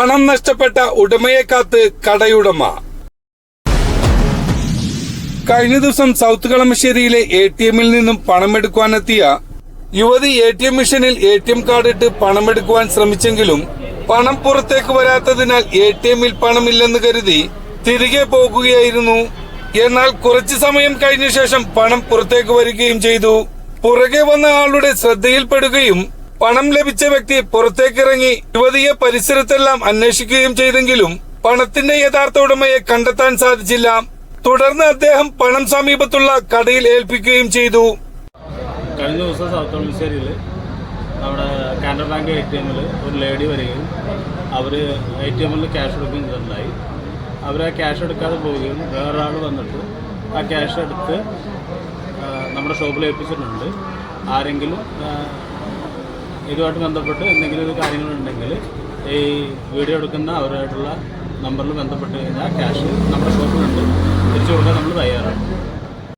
പണം നഷ്ടപ്പെട്ട ഉടമയെ കാത്ത് കടയുടമ. കഴിഞ്ഞ ദിവസം സൗത്ത് കളമശ്ശേരിയിലെ എ ടി എമ്മിൽ നിന്നും പണമെടുക്കുവാനെത്തിയ യുവതി എ ടി എം മെഷീനിൽ എ ടി എം കാർഡ് ഇട്ട് പണമെടുക്കുവാൻ ശ്രമിച്ചെങ്കിലും പണം പുറത്തേക്ക് വരാത്തതിനാൽ എ ടി എമ്മിൽ പണമില്ലെന്ന് കരുതി തിരികെ പോകുകയായിരുന്നു. എന്നാൽ കുറച്ചു സമയം കഴിഞ്ഞ ശേഷം പണം പുറത്തേക്ക് വരികയും ചെയ്തു. പുറകെ വന്ന ആളുടെ ശ്രദ്ധയിൽപ്പെടുകയും പണം ലഭിച്ച വ്യക്തി പുറത്തേക്കിറങ്ങി യുവതിയെ പരിസരത്തെല്ലാം അന്വേഷിക്കുകയും ചെയ്തെങ്കിലും പണത്തിന്റെ യഥാർത്ഥ ഉടമയെ കണ്ടെത്താൻ സാധിച്ചില്ല. തുടർന്ന് അദ്ദേഹം പണം സമീപത്തുള്ള കടയിൽ ഏൽപ്പിക്കുകയും ചെയ്തു. കഴിഞ്ഞ ദിവസം സൗത്ത് കളമശ്ശേരിയിൽ നമ്മുടെ കാനറ ബാങ്ക് എ ടി എമ്മിൽ ഒരു ലേഡി വരികയും അവർ എ ടി എമ്മിൽ ക്യാഷ് എടുക്കുകയും ചെയ്തിട്ടുണ്ടായി. അവർ ആ ക്യാഷ് എടുക്കാതെ പോവുകയും വേറൊരാൾ വന്നിട്ട് ആ ക്യാഷ് എടുത്ത് നമ്മുടെ ഷോപ്പിൽ ഏൽപ്പിച്ചിട്ടുണ്ട്. ആരെങ്കിലും ഇതുമായിട്ട് ബന്ധപ്പെട്ട് എന്തെങ്കിലും ഒരു കാര്യങ്ങളുണ്ടെങ്കിൽ ഈ വീഡിയോ എടുക്കുന്ന അവരായിട്ടുള്ള നമ്പറിൽ ബന്ധപ്പെട്ട് കഴിഞ്ഞാൽ ക്യാഷ് നമ്മുടെ ഷോപ്പിലുണ്ട്. തിരിച്ചു കൊടുക്കാൻ നമ്മൾ തയ്യാറാണ്.